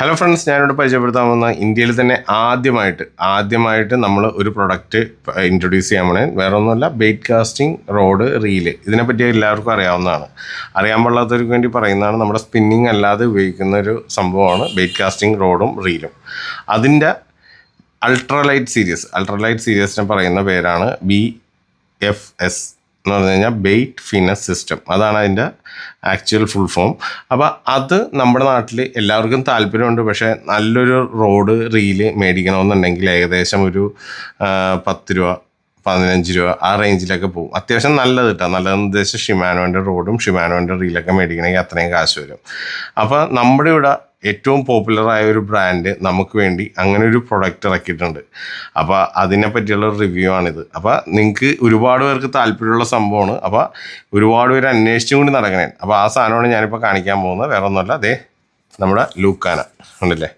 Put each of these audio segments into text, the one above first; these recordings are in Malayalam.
ഹലോ ഫ്രണ്ട്സ് ഞാനിവിടെ പരിചയപ്പെടുത്താൻ വന്ന ഇന്ത്യയിൽ തന്നെ ആദ്യമായിട്ട് ആദ്യമായിട്ട് നമ്മൾ ഒരു പ്രൊഡക്റ്റ് ഇൻട്രൊഡ്യൂസ് ചെയ്യാൻ പോണേ. വേറെ ഒന്നുമല്ല ബെയ്റ്റ് കാസ്റ്റിംഗ് റോഡ് റീൽ ഇതിനെപ്പറ്റി എല്ലാവർക്കും അറിയാവുന്നതാണ്. അറിയാൻ പാടില്ലാത്തവർക്ക് വേണ്ടി പറയുന്നതാണ് നമ്മുടെ സ്പിന്നിങ് അല്ലാതെ ഉപയോഗിക്കുന്ന ഒരു സംഭവമാണ് ബെയ്റ്റ് കാസ്റ്റിംഗ് റോഡും റീലും അതിന്റെ അൾട്രാലൈറ്റ് സീരീസ് അൾട്രാലൈറ്റ് സീരീസിനെ പറയുന്ന പേരാണ് ബി എഫ് എസ് എന്ന് പറഞ്ഞു കഴിഞ്ഞാൽ ബെയ്റ്റ് ഫിനസ് സിസ്റ്റം അതാണ് അതിന്റെ ആക്ച്വൽ ഫുൾ ഫോം അപ്പോൾ അത് നമ്മുടെ നാട്ടിൽ എല്ലാവർക്കും താല്പര്യമുണ്ട്. പക്ഷേ നല്ലൊരു റോഡ് റീൽ മേടിക്കണമെന്നുണ്ടെങ്കിൽ ഏകദേശം ഒരു പത്ത് രൂപ പതിനഞ്ച് രൂപ ആ റേഞ്ചിലൊക്കെ പോകും. അത്യാവശ്യം നല്ലത് കിട്ടാം നല്ലതെന്ന് ഉദ്ദേശിച്ച് ഷിമാനോന്റെ റോഡും ഷിമാനോന്റെ റീലൊക്കെ മേടിക്കണമെങ്കിൽ അത്രയും കാശ് വരും. അപ്പോൾ നമ്മുടെ ഇവിടെ ഏറ്റവും പോപ്പുലറായ ഒരു ബ്രാൻഡ് നമുക്ക് വേണ്ടി അങ്ങനെ ഒരു പ്രൊഡക്റ്റ് ഇറക്കിയിട്ടുണ്ട്. അപ്പോൾ അതിനെ പറ്റിയുള്ള റിവ്യൂ ആണിത്. അപ്പോൾ നിങ്ങൾക്ക് ഒരുപാട് പേർക്ക് താല്പര്യമുള്ള സംഭവമാണ്. അപ്പോൾ ഒരുപാട് പേര് അന്വേഷിച്ചും കൂടി നടക്കണേ അപ്പോൾ ആ സാധനമാണ് ഞാനിപ്പോൾ കാണിക്കാൻ പോകുന്നത്. വേറെ ഒന്നുമല്ല അതേ നമ്മുടെ ലൂക്കാന ഉണ്ടല്ലേ?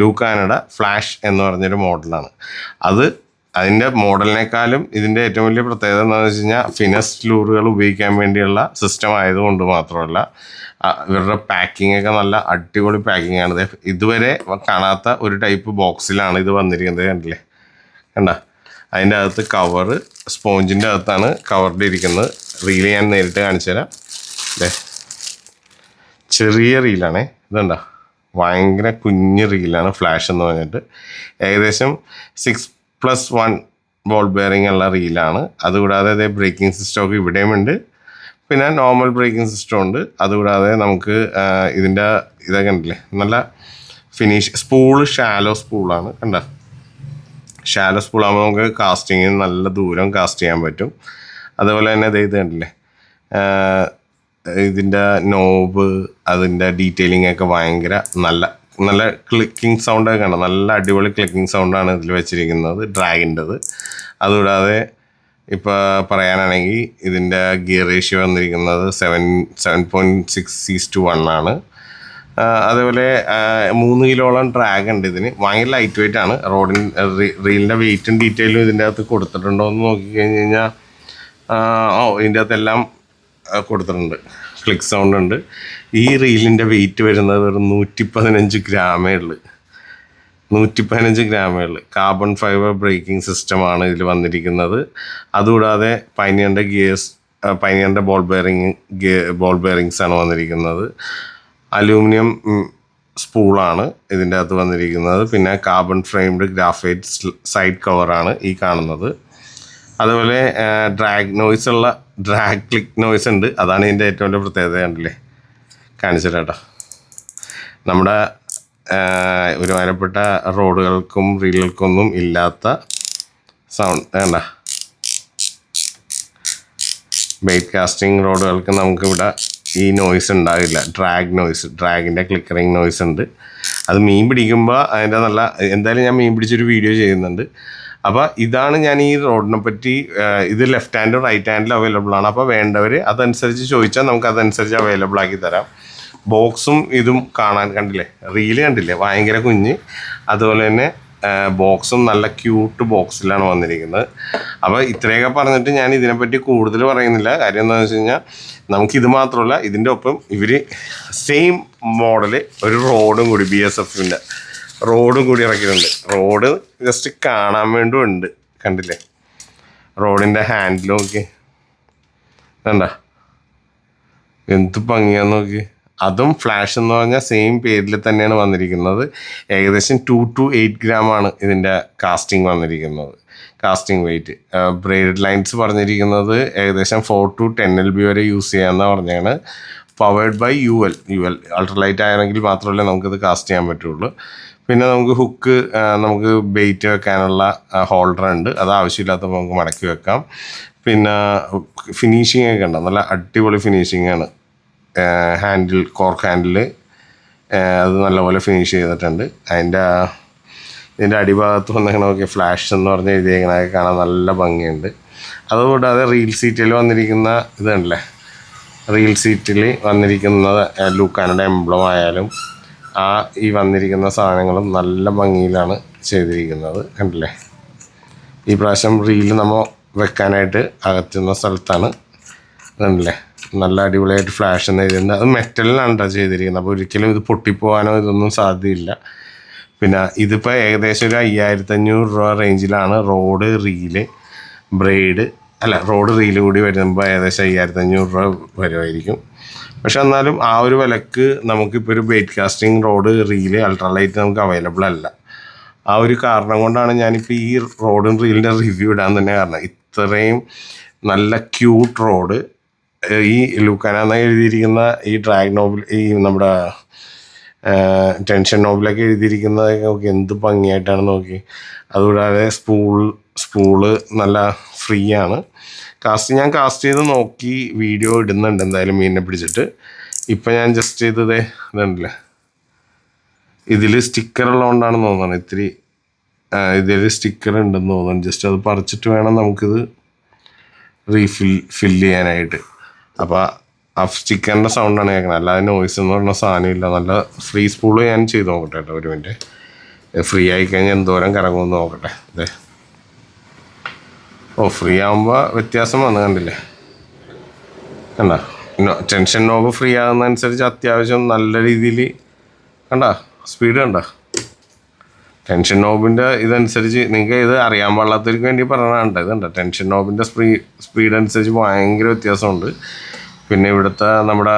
ലൂക്കാനയുടെ ഫ്ലാഷ് എന്ന് പറഞ്ഞൊരു മോഡലാണ്. അത് അതിന്റെ മോഡലിനേക്കാളും ഇതിന്റെ ഏറ്റവും വലിയ പ്രത്യേകത എന്താണെന്ന് വെച്ച് കഴിഞ്ഞാൽ ഫിനസ് ലൂറുകൾ ഉപയോഗിക്കാൻ വേണ്ടിയുള്ള സിസ്റ്റം ആയതുകൊണ്ട് മാത്രമല്ല ഇവരുടെ പാക്കിംഗ് ഒക്കെ നല്ല അടിപൊളി പാക്കിംഗ് ആണ്. ഇതുവരെ കാണാത്ത ഒരു ടൈപ്പ് ബോക്സിലാണ് ഇത് വന്നിരിക്കുന്നത് കണ്ടില്ലേ? കണ്ട? അതിന്റെ അകത്ത് കവറ് സ്പോഞ്ചിന്റെ അകത്താണ് കവറിന്റെ ഇരിക്കുന്നത്. റീൽ ഞാൻ നേരിട്ട് കാണിച്ചു തരാം. ദേ ചെറിയ റീലാണേ ഇതുണ്ട? ഭയങ്കര കുഞ്ഞ് റീലാണ് ഫ്ലാഷ് എന്ന് പറഞ്ഞിട്ട്. ഏകദേശം six plus one ball bearing ഉള്ള റീലാണ് അതുകൂടാതെ അതേ ബ്രേക്കിംഗ് സിസ്റ്റം ഒക്കെ ഇവിടെയും ഉണ്ട്. പിന്നെ നോർമൽ ബ്രേക്കിംഗ് സിസ്റ്റം ഉണ്ട്. അതുകൂടാതെ നമുക്ക് ഇതിന്റെ ഇതൊക്കെ ഉണ്ടല്ലേ നല്ല ഫിനിഷ് സ്പൂൾ ഷാലോ സ്പൂളാണ് കണ്ട? ഷാലോ സ്പൂളാകുമ്പോൾ നമുക്ക് കാസ്റ്റിങ്ങിന് നല്ല ദൂരം കാസ്റ്റ് ചെയ്യാൻ പറ്റും. അതുപോലെ തന്നെ ഇത് കണ്ടില്ലേ? ഇതിന്റെ നോബ് അതിന്റെ ഡീറ്റെയിലിംഗ് ഒക്കെ ഭയങ്കര നല്ല നല്ല ക്ലിക്കിംഗ് സൗണ്ട് ഒക്കെ കണ്ടോ? നല്ല അടിപൊളി ക്ലിക്കിംഗ് സൗണ്ടാണ് ഇതിൽ വെച്ചിരിക്കുന്നത് ഡ്രാഗിന്റെത് അതുകൂടാതെ ഇപ്പോൾ പറയാനാണെങ്കിൽ ഇതിന്റെ ഗിയർ റേഷ്യോ വന്നിരിക്കുന്നത് സെവൻ സെവൻ പോയിന്റ് സിക്സ് സീസ് ടു വൺ ആണ്. അതേപോലെ മൂന്ന് കിലോളം ഡ്രാഗ് ഉണ്ട് ഇതിന്. ഭയങ്കര ലൈറ്റ് വെയിറ്റ് ആണ്. റോഡിൻ റീലിന്റെ വെയിറ്റും ഡീറ്റെയിലും ഇതിന്റെ അകത്ത് കൊടുത്തിട്ടുണ്ടോ എന്ന് നോക്കിക്കഴിഞ്ഞ് കഴിഞ്ഞാൽ ഓ ഇതിന്റെ അകത്തെല്ലാം കൊടുത്തിട്ടുണ്ട്. ക്ലിക്ക് സൗണ്ട് ഉണ്ട്. ഈ റീലിന്റെ വെയിറ്റ് വരുന്നത് വെറും നൂറ്റി പതിനഞ്ച് ഗ്രാമേ ഉള്ളൂ. നൂറ്റി പതിനഞ്ച് ഗ്രാമുകളിൽ കാർബൺ ഫൈബർ ബ്രേക്കിംഗ് സിസ്റ്റമാണ് ഇതിൽ വന്നിരിക്കുന്നത്. അതുകൂടാതെ പൈനിയറിന്റെ ഗിയേഴ്സ് പൈനിയറിന്റെ ബോൾ ബെയറിങ് ബോൾ ബെയറിങ്സ് ആണ് വന്നിരിക്കുന്നത്. അലൂമിനിയം സ്പൂളാണ് ഇതിന്റെ അകത്ത് വന്നിരിക്കുന്നത്. പിന്നെ കാർബൺ ഫ്രെയിംഡ് ഗ്രാഫൈറ്റ് സൈഡ് കവറാണ് ഈ കാണുന്നത്. അതുപോലെ ഡ്രാഗ് നോയ്സ് ഉള്ള ഡ്രാഗ് ക്ലിക്ക് നോയ്സ് ഉണ്ട്. അതാണ് ഇതിന്റെ ഏറ്റവും വലിയ പ്രത്യേകത കണ്ടില്ലേ? കാണിച്ചു നമ്മുടെ ഒരുമാനപ്പെട്ട റോഡുകൾക്കും റീലുകൾക്കൊന്നും ഇല്ലാത്ത സൗണ്ട് വേണ്ട ബെയ്റ്റ് കാസ്റ്റിംഗ് റോഡുകൾക്ക് നമുക്കിവിടെ ഈ നോയ്സ് ഉണ്ടാവില്ല. ഡ്രാഗ് നോയ്സ് ഡ്രാഗിന്റെ ക്ലിക്കറിങ് നോയ്സ് ഉണ്ട്. അത് മീൻ പിടിക്കുമ്പോൾ അതിന്റെ നല്ല എന്തായാലും ഞാൻ മീൻ പിടിച്ചൊരു വീഡിയോ ചെയ്യുന്നുണ്ട്. അപ്പോൾ ഇതാണ് ഞാൻ ഈ റോഡിനെ പറ്റി ഇത് ലെഫ്റ്റ് ഹാൻഡും റൈറ്റ് ഹാൻഡിലും അവൈലബിൾ ആണ്. അപ്പോൾ വേണ്ടവർ അതനുസരിച്ച് ചോദിച്ചാൽ നമുക്ക് അതനുസരിച്ച് അവൈലബിൾ ആക്കി തരാം. ബോക്സും ഇതും കാണാൻ കണ്ടില്ലേ? റീൽ കണ്ടില്ലേ? ഭയങ്കര കുഞ്ഞ്. അതുപോലെ തന്നെ ബോക്സും നല്ല ക്യൂട്ട് ബോക്സിലാണ് വന്നിരിക്കുന്നത്. അപ്പോൾ ഇത്രയൊക്കെ പറഞ്ഞിട്ട് ഞാൻ ഇതിനെപ്പറ്റി കൂടുതൽ പറയുന്നില്ല. കാര്യം എന്താണെന്ന് വെച്ച് കഴിഞ്ഞാൽ നമുക്കിത് മാത്രമല്ല ഇതിന്റെ ഒപ്പം ഇവർ സെയിം മോഡൽ ഒരു റോഡും കൂടി ബി എസ് എഫിന്റെ റോഡും കൂടി ഇറക്കിയിട്ടുണ്ട്. റോഡ് ജസ്റ്റ് കാണാൻ വേണ്ടി ഉണ്ട്. കണ്ടില്ലേ? റോഡിന്റെ ഹാൻഡിൽ നോക്കി. കണ്ട? എന്ത് ഭംഗിയാന്ന് നോക്കി. അതും ഫ്ലാഷ് എന്ന് പറഞ്ഞാൽ സെയിം പേരിൽ തന്നെയാണ് വന്നിരിക്കുന്നത്. ഏകദേശം ടു ടു എയ്റ്റ് ഗ്രാം ആണ് ഇതിന്റെ കാസ്റ്റിംഗ് വന്നിരിക്കുന്നത്. കാസ്റ്റിംഗ് വെയിറ്റ് ബ്രേഡ് ലൈൻസ് പറഞ്ഞിരിക്കുന്നത് ഏകദേശം four to ten L B വരെ യൂസ് ചെയ്യാമെന്നാണ് പറഞ്ഞാണ് powered by U L U L ultralight ആണെങ്കിൽ മാത്രമല്ലേ നമുക്കിത് കാസ്റ്റ് ചെയ്യാൻ പറ്റുള്ളൂ. പിന്നെ നമുക്ക് ഹുക്ക് നമുക്ക് ബെയ്റ്റ് വെക്കാനുള്ള ഹോൾഡർ ഉണ്ട്. അത് ആവശ്യമില്ലാത്തപ്പോൾ നമുക്ക് മടക്കി വെക്കാം. പിന്നെ ഫിനിഷിംഗ് ഒക്കെ ഉണ്ട്. നല്ല അടിപൊളി ഫിനിഷിംഗ് ആണ്. ഹാൻഡിൽ കോർക്ക് ഹാൻഡിൽ അത് നല്ലപോലെ ഫിനിഷ് ചെയ്തിട്ടുണ്ട്. അതിന്റെ ഇതിന്റെ അടിഭാഗത്ത് വന്നിങ്ങനെ നോക്കി ഫ്ലാഷ് എന്ന് പറഞ്ഞ് എഴുതിയേക്കണതൊക്കെ കാണാൻ നല്ല ഭംഗിയുണ്ട്. അതുകൂടാതെ റീൽ സീറ്റിൽ വന്നിരിക്കുന്ന ഇതുണ്ടല്ലേ? റീൽ സീറ്റിൽ വന്നിരിക്കുന്നത് ലൂക്കാനയുടെ എംബ്ലം ആയാലും ആ ഈ വന്നിരിക്കുന്ന സാധനങ്ങളും നല്ല ഭംഗിയിലാണ് ചെയ്തിരിക്കുന്നത്. കണ്ടില്ലേ? ഈ പ്രാവശ്യം റീൽ നമ്മൾ വെക്കാനായിട്ട് അകറ്റുന്ന സ്ഥലത്താണ്. കണ്ടില്ലേ? നല്ല അടിപൊളിയായിട്ട് ഫ്ലാഷ് എന്ന് എഴുതിയിട്ടുണ്ട്. അത് മെറ്റലിലാണ് കേട്ടോ ചെയ്തിരിക്കുന്നത്. അപ്പോൾ ഒരിക്കലും ഇത് പൊട്ടിപ്പോകാനോ ഇതൊന്നും സാധ്യതയില്ല പിന്നെ ഇതിപ്പോൾ ഏകദേശം ഒരു അയ്യായിരത്തി അഞ്ഞൂറ് രൂപ റേഞ്ചിലാണ് റോഡ് റീൽ ബ്രെയ്ഡ് അല്ല റോഡ് റീൽ കൂടി വരുമ്പോൾ ഏകദേശം അയ്യായിരത്തി അഞ്ഞൂറ് രൂപ വരുമായിരിക്കും പക്ഷെ എന്നാലും ആ ഒരു വിലക്ക് നമുക്കിപ്പോൾ ഒരു bait casting rod reel ultralight നമുക്ക് അവൈലബിൾ അല്ല. ആ ഒരു കാരണം കൊണ്ടാണ് ഞാനിപ്പോൾ ഈ റോഡും റീലിന്റെ റിവ്യൂ ഇടാൻ തന്നെ കാരണം. ഇത്രയും നല്ല ക്യൂട്ട് റോഡ് ഈ ലൂക്കാന എഴുതിയിരിക്കുന്ന ഈ ഡ്രാഗ് നോബിൾ ഈ നമ്മുടെ ടെൻഷൻ നോബിലൊക്കെ എഴുതിയിരിക്കുന്നത് നോക്കി എന്ത് ഭംഗിയായിട്ടാണ് നോക്കി. അതുകൂടാതെ സ്പൂൾ സ്പൂൾ നല്ല ഫ്രീ ആണ്. കാസ്റ്റ് ഞാൻ കാസ്റ്റ് ചെയ്ത് നോക്കി വീഡിയോ ഇടുന്നുണ്ട് എന്തായാലും മീനിനെ പിടിച്ചിട്ട്. ഇപ്പം ഞാൻ ജസ്റ്റ് ചെയ്തത് ഇതുണ്ടല്ലേ? ഇതിൽ സ്റ്റിക്കർ ഉള്ളതുകൊണ്ടാണെന്ന് തോന്നുന്നത്. ഇത്തിരി ഇതിൽ സ്റ്റിക്കർ ഉണ്ടെന്ന് തോന്നുന്നു. ജസ്റ്റ് അത് പറിച്ചിട്ട് വേണം നമുക്കിത് റീഫിൽ ഫില്ല് ചെയ്യാനായിട്ട്. അപ്പോൾ ആ ചിക്കന്റെ സൗണ്ടാണ് കേൾക്കുന്നത് അല്ലാതെ നോയ്സ് എന്ന് പറഞ്ഞ സാധനമില്ല. നല്ല ഫ്രീ സ്പൂൾ ഞാൻ ചെയ്ത് നോക്കട്ടെ കേട്ടോ ഒരു മിനിറ്റ് ഫ്രീ ആയി കഴിഞ്ഞാൽ എന്തോരം കറങ്ങുമെന്ന് നോക്കട്ടെ. അതെ ഓ ഫ്രീ ആകുമ്പോൾ വ്യത്യാസം വന്നു കണ്ടില്ലേ? കണ്ട? ടെൻഷൻ നോക്ക് ഫ്രീ ആകുന്നതനുസരിച്ച് അത്യാവശ്യം നല്ല രീതിയിൽ കണ്ട? സ്പീഡ് കണ്ട? ടെൻഷൻ നോബിന്റെ ഇതനുസരിച്ച് നിങ്ങൾക്ക് ഇത് അറിയാൻ പാടില്ലാത്തവർക്ക് വേണ്ടി പറഞ്ഞാണ്ട് ഇത് കണ്ട ടെൻഷൻ നോബിന്റെ സ്പീ സ്പീഡ് അനുസരിച്ച് ഭയങ്കര വ്യത്യാസമുണ്ട്. പിന്നെ ഇവിടുത്തെ നമ്മുടെ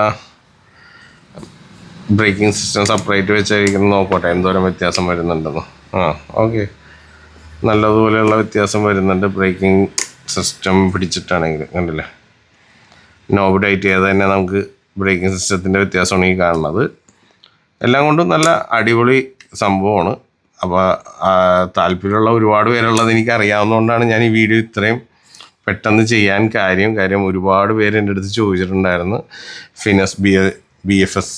ബ്രേക്കിംഗ് സിസ്റ്റം സെപ്പറേറ്റ് വെച്ചായിരിക്കും നോക്കോട്ടെ. എന്തോരം വ്യത്യാസം വരുന്നുണ്ടെന്ന്. ആ ഓക്കെ. നല്ലതുപോലെയുള്ള വ്യത്യാസം വരുന്നുണ്ട് ബ്രേക്കിംഗ് സിസ്റ്റം പിടിച്ചിട്ടാണെങ്കിൽ കണ്ടില്ലേ? നോബ് ഡൈറ്റ് ചെയ്ത് തന്നെ നമുക്ക് ബ്രേക്കിംഗ് സിസ്റ്റത്തിന്റെ വ്യത്യാസമാണ് ഈ കാണുന്നത്. എല്ലാം കൊണ്ടും നല്ല അടിപൊളി സംഭവമാണ്. അപ്പോൾ താല്പര്യമുള്ള ഒരുപാട് പേരുള്ളത് എനിക്ക് അറിയാവുന്നതുകൊണ്ടാണ് ഞാൻ ഈ വീഡിയോ ഇത്രയും പെട്ടെന്ന് ചെയ്യാൻ കാര്യം. കാര്യം ഒരുപാട് പേര് എന്റെ അടുത്ത് ചോദിച്ചിട്ടുണ്ടായിരുന്നു finesse B B F S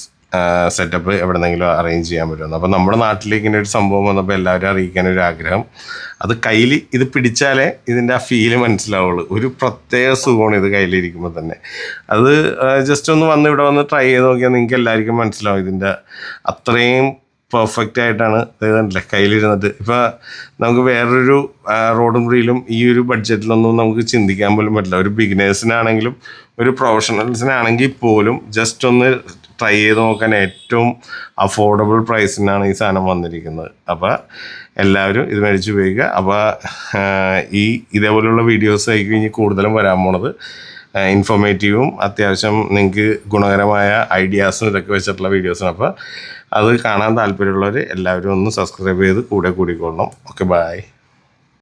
setup എവിടെന്നെങ്കിലും അറേഞ്ച് ചെയ്യാൻ പറ്റുമെന്ന്. അപ്പോൾ നമ്മുടെ നാട്ടിലേക്ക് ഇങ്ങനെ ഒരു സംഭവം വന്നപ്പോൾ എല്ലാവരും അറിയിക്കാൻ ഒരു ആഗ്രഹം അത് കയ്യിൽ ഇത് പിടിച്ചാലേ ഇതിന്റെ ആ ഫീൽ മനസ്സിലാവുള്ളൂ. ഒരു പ്രത്യേക സുഖമാണ് ഇത് കയ്യിലിരിക്കുമ്പോൾ തന്നെ. അത് ജസ്റ്റ് ഒന്ന് വന്ന് ഇവിടെ വന്ന് ട്രൈ ചെയ്ത് നോക്കിയാൽ നിങ്ങൾക്ക് എല്ലാവർക്കും മനസ്സിലാവും ഇതിന്റെ അത്രയും പെർഫെക്റ്റ് ആയിട്ടാണ് ഇതല്ലേ കയ്യിലിരുന്നത്. ഇപ്പോൾ നമുക്ക് വേറൊരു റോഡും റീലും ഈ ഒരു ബഡ്ജറ്റിലൊന്നും നമുക്ക് ചിന്തിക്കാൻ പോലും പറ്റില്ല. ഒരു ബിഗിനേഴ്സിനാണെങ്കിലും ഒരു പ്രൊഫഷണൽസിനാണെങ്കിൽ പോലും ജസ്റ്റ് ഒന്ന് ട്രൈ ചെയ്ത് നോക്കാൻ ഏറ്റവും അഫോർഡബിൾ പ്രൈസിനാണ് ഈ സാധനം വന്നിരിക്കുന്നത്. അപ്പോൾ എല്ലാവരും ഇത് മേടിച്ച് ഉപയോഗിക്കുക. അപ്പോൾ ഈ ഇതേപോലെയുള്ള വീഡിയോസ് ആയിരിക്കും ഇനി കൂടുതലും വരാൻ പോണത് ഇൻഫോർമേറ്റീവും അത്യാവശ്യം നിങ്ങൾക്ക് ഗുണകരമായ ഐഡിയാസും ഇതൊക്കെ വെച്ചിട്ടുള്ള വീഡിയോസും അപ്പോൾ അത് കാണാൻ താല്പര്യമുള്ളവർ എല്ലാവരും ഒന്ന് സബ്സ്ക്രൈബ് ചെയ്ത് കൂടെ കൂടിക്കൊള്ളണം. Okay bye